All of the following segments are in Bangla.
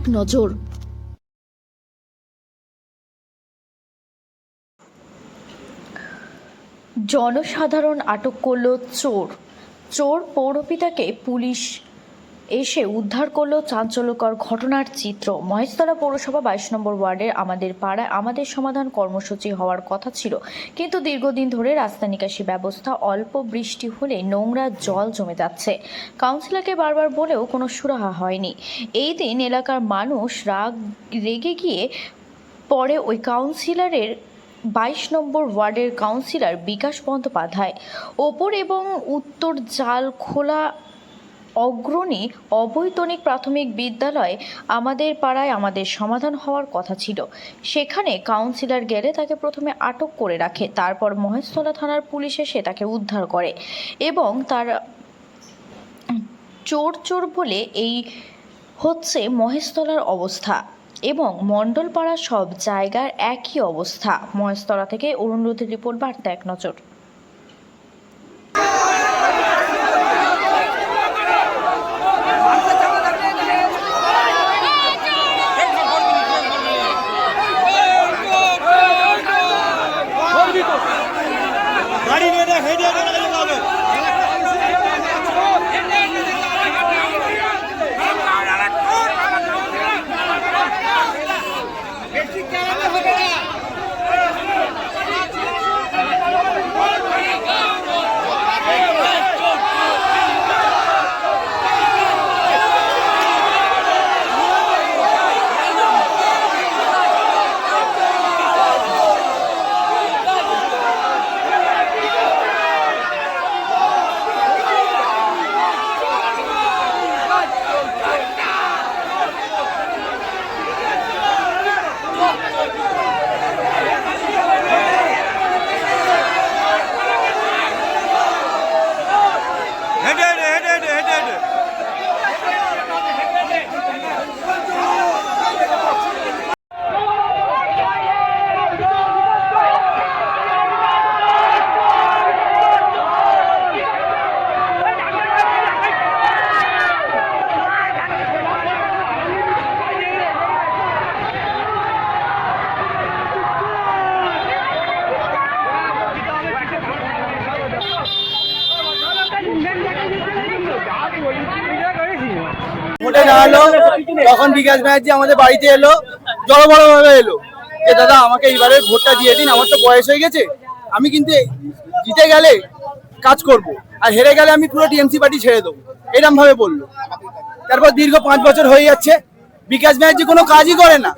এক নজর। জনসাধারণ আটক করল চোর। চোর পৌরপিতাকে পুলিশ এসে উদ্ধার করল চাঞ্চল্যকর ঘটনার চিত্র। মহেশতলা পৌরসভা বাইশ নম্বর ওয়ার্ডের আমাদের পাড়ায় আমাদের সমাধান কর্মসূচি হওয়ার কথা ছিল। কিন্তু দীর্ঘদিন ধরে রাস্তা নিকাশি ব্যবস্থা, অল্প বৃষ্টি হলে নোংরা জল জমে যাচ্ছে। কাউন্সিলরকে বারবার বলেও কোনো সুরাহা হয়নি। এই দিন এলাকার মানুষ রাগ রেগে গিয়ে পরে ওই কাউন্সিলরের বাইশ নম্বর ওয়ার্ডের কাউন্সিলর বিকাশ বন্দ্যোপাধ্যায়। ওপর এবং উত্তর জাল খোলা অগ্রণী অবৈতনিক প্রাথমিক বিদ্যালয় আমাদের পাড়ায় আমাদের সমাধান হওয়ার কথা ছিল। সেখানে কাউন্সিলর গেলে তাকে প্রথমে আটক করে রাখে, তারপর মহেশতলা থানার পুলিশ এসে তাকে উদ্ধার করে এবং তার চোর চোর বলে এই হচ্ছে মহেশতলার অবস্থা এবং মণ্ডলপাড়া সব জায়গার একই অবস্থা। মহেশতলা থেকে অরুণরুধির রিপোর্ট বার্তা এক নজর। ভোটে তখন বিকাশ ব্যানার্জি আমাদের বাড়িতে এলো জড়বড় ভাবে এলো। যে, দাদা, আমাকে এইবারে ভোটটা দিয়ে দিন, আমার তো বয়স হয়ে গেছে। আমি কিন্তু জিতে গেলে কাজ করব। আর হেরে গেলে আমি পুরো টিএমসি পার্টি ছেড়ে দেবো। এরম ভাবে বলল। তারপর দীর্ঘ পাঁচ বছর হয়ে যাচ্ছে। বিকাশ ব্যানার্জি কোনো কাজই করে না।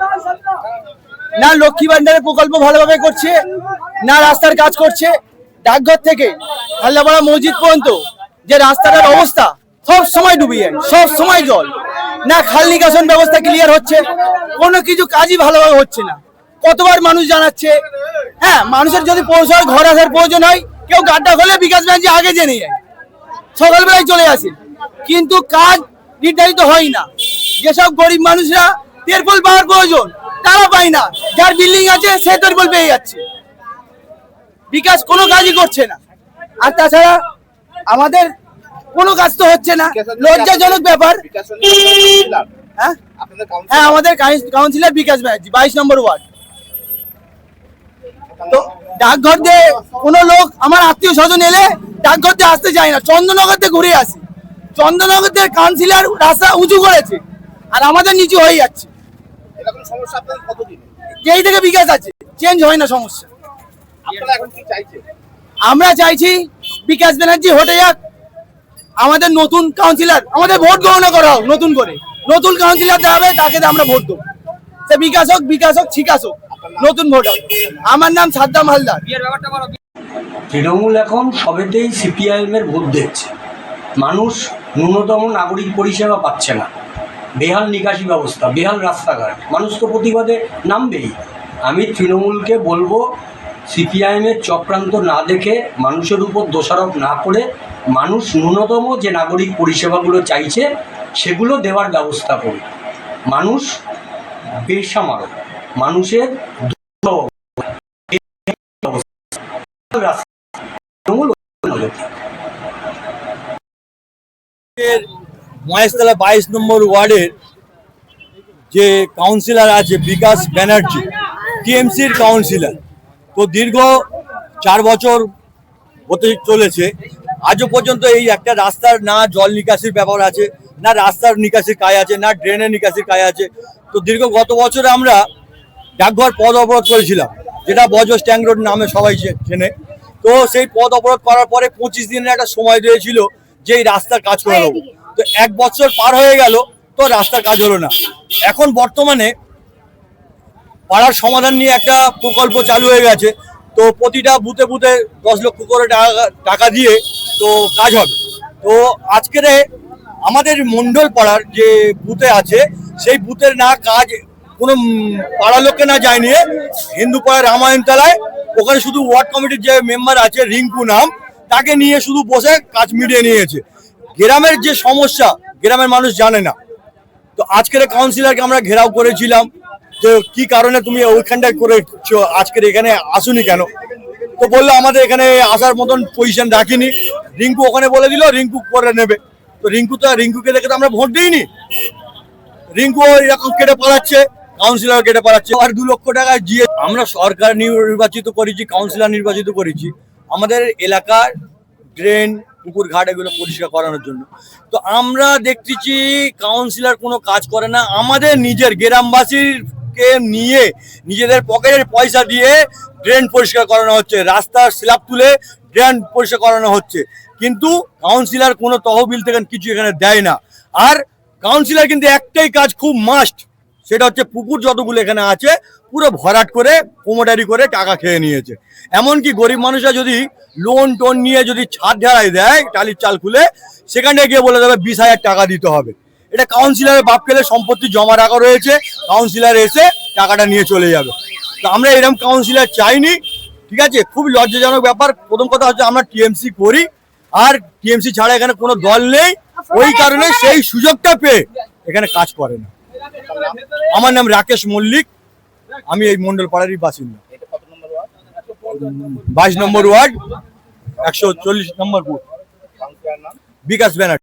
না লক্ষ্মী ভান্ডারের প্রকল্প ভালোভাবে করছে, না রাস্তার কাজ করছে। ডাকঘর থেকে হাল্লাপাড়া মসজিদ পর্যন্ত যে রাস্তাটার অবস্থা সব সময় ডুবিয়ে সব সময় জল। না, খাল নিকাশন ব্যবস্থা ক্লিয়ার হচ্ছে, কোনো কিছু কাজই ভালোভাবে হচ্ছে না। কতবার মানুষ জানাচ্ছে হ্যাঁ মানুষের যদি পৌরসভায় ঘর আসার প্রয়োজন হয়, কেউ গাড্ডা হলে বিকাশ ব্যানার্জি আগে জেনে যায়। সকালবেলায় চলে আসে। কিন্তু কাজ নির্ধারিত হয় না। যেসব গরিব মানুষরা তেরপল পাওয়ার প্রয়োজন, তারা পায় না। যার বিল্ডিং আছে, সে তেরপল পেয়ে যাচ্ছে। বিকাশ কোনো কাজই করছে না। আর তাছাড়া আমাদের কোনো কাজ তো হচ্ছে না। লজ্জাজনক ব্যাপার। হ্যাঁ? হ্যাঁ আমাদের কাউন্সিলর বিকাশ ব্যানার্জি বাইশ নম্বর ওয়ার্ড। তো ডাকঘর দিয়ে কোনো লোক আমার আত্মীয় স্বজন এলে ডাকঘর দিয়ে আসতে চায় না। চন্দ্রনগর দিয়ে ঘুরে আসি। চন্দ্রনগর দিয়ে কাউন্সিলর রাস্তা উঁচু করেছে আর আমাদের নিচু হয়ে যাচ্ছে। যেই থেকে বিকাশ আছে চেঞ্জ হয় না সমস্যা। আমরা চাইছি বিকাশ ব্যানার্জি হটে যাক আমাদের নতুন কাউন্সিলর আমাদের ভোট গণনা করা হোক, নতুন করে। নতুন কাউন্সিলর হবে, তাকে আমরা ভোট দেবো। সে বিকাশ হোক বিকাশ হোক শিকাস হোক। নতুন ভোট হোক আমার নাম সাদ্দাম হালদার। তৃণমূল এখন সবেতেই সিপিআইএম এর ভোট দেখছে। মানুষ ন্যূনতম নাগরিক পরিষেবা পাচ্ছে না। বেহাল নিকাশি ব্যবস্থা, বেহাল রাস্তাঘাট। মানুষ তো প্রতিবাদে নামবেই। আমি তৃণমূলকে বলব, সিপিআইএমের চক্রান্ত না দেখে মানুষের উপর দোষারোপ না করে মানুষ ন্যূনতম যে নাগরিক পরিষেবাগুলো চাইছে, সেগুলো দেওয়ার ব্যবস্থা করুক মানুষ বেসামার মানুষের। মহেশতলা বাইশ নম্বর ওয়ার্ডের যে কাউন্সিলর আছে বিকাশ ব্যানার্জি, টিএমসির কাউন্সিলর তো দীর্ঘ চার বছর হতে চলেছে। আজও পর্যন্ত এই একটা রাস্তার না জল নিকাশির ব্যাপার আছে না রাস্তার নিকাশির কাজ আছে না ড্রেনের নিকাশির কাজ আছে। তো দীর্ঘ গত বছরে আমরা ডাকঘর পদ অবরোধ করেছিলাম যেটা বজস ট্যাঙ্ক রোড নামে সবাই চেনে। তো সেই পদ অবরোধ করার পরে পঁচিশ দিনের একটা সময় দিয়েছিল যে এই রাস্তার কাজ করে দেবো তো এক বছর পার হয়ে গেল তো রাস্তার কাজ হলো না। এখন বর্তমানে পাড়ার সমাধান নিয়ে একটা প্রকল্প চালু হয়ে গেছে। তো প্রতিটা বুথে বুথে দশ লক্ষ করে টাকা টাকা দিয়ে তো কাজ হবে। তো আজকের আমাদের মন্ডল পাড়ার যে বুথে আছে, সেই বুথের না কাজ কোনো পাড়ার লোককে না যায় নিয়ে হিন্দু পাড়ার রামায়ণ তলায় ওখানে শুধু ওয়ার্ড কমিটির যে মেম্বার আছে রিঙ্কু নাম, তাকে নিয়ে শুধু বসে কাজ মিটিয়ে নিয়েছে। গ্রামের যে সমস্যা, গ্রামের মানুষ জানে না। তো আজকের কাউন্সিলরকে আমরা ঘেরাও করেছিলাম। যে কি কারণে তুমি ওইখানটায় করেছ? আজকের এখানে আসুনি কেন? তো বলল আমাদের এখানে আসার মতন পজিশন রাখিনি। রিঙ্কু ওখানে বলে দিল, রিঙ্কু করে নেবে। তো রিঙ্কু তো রিঙ্কুকে দেখে তো আমরা ভোট দিইনি। রিঙ্কু এরকম কেটে পালাচ্ছে কাউন্সিলর কেটে পালাচ্ছে। আর দু লক্ষ টাকা দিয়ে আমরা সরকার নির্বাচিত করেছি কাউন্সিলর নির্বাচিত করেছি। আমাদের এলাকার ড্রেন পুকুর ঘাট এগুলো পরিষ্কার করানোর জন্য। তো আমরা দেখতেছি কাউন্সিলর কোনো কাজ করে না। আমাদের নিজের গ্রামবাসীকে নিয়ে নিজেদের পকেটের পয়সা দিয়ে ড্রেন পরিষ্কার করানো হচ্ছে, রাস্তার স্ল্যাব তুলে ড্রেন পরিষ্কার করানো হচ্ছে। কিন্তু কাউন্সিলর কোনো তহবিল থেকে কিছু এখানে দেয় না। আর কাউন্সিলর কিন্তু একটাই কাজ খুব মাস্ট সেটা হচ্ছে পুকুর যতগুলো এখানে আছে, পুরো ভরাট করে কোমোটারি করে টাকা খেয়ে নিয়েছে। এমনকি গরিব মানুষরা যদি লোন টোন নিয়ে যদি ছাদ ঢালাই দেয়, টালির চাল খুলে, সেখানে গিয়ে বলে দেবে বিশ হাজার টাকা দিতে হবে। এটা কাউন্সিলরের বাপ খেলে সম্পত্তি জমা রাখা রয়েছে। কাউন্সিলর এসে টাকাটা নিয়ে চলে যাবে। তো আমরা এরকম কাউন্সিলর চাইনি, ঠিক আছে? খুব লজ্জাজনক ব্যাপার। প্রথম কথা হচ্ছে আমরা টিএমসি করি, আর টিএমসি ছাড়া এখানে কোনো দল নেই। ওই কারণে সেই সুযোগটা পেয়ে এখানে কাজ করে না। আমার নাম রাকেশ মল্লিক, আমি এই মন্ডল পাড়ারই বাসিন্দা। বাইশ নম্বর ওয়ার্ড, একশো চল্লিশ নম্বর বিকাশ ব্যানার্জি।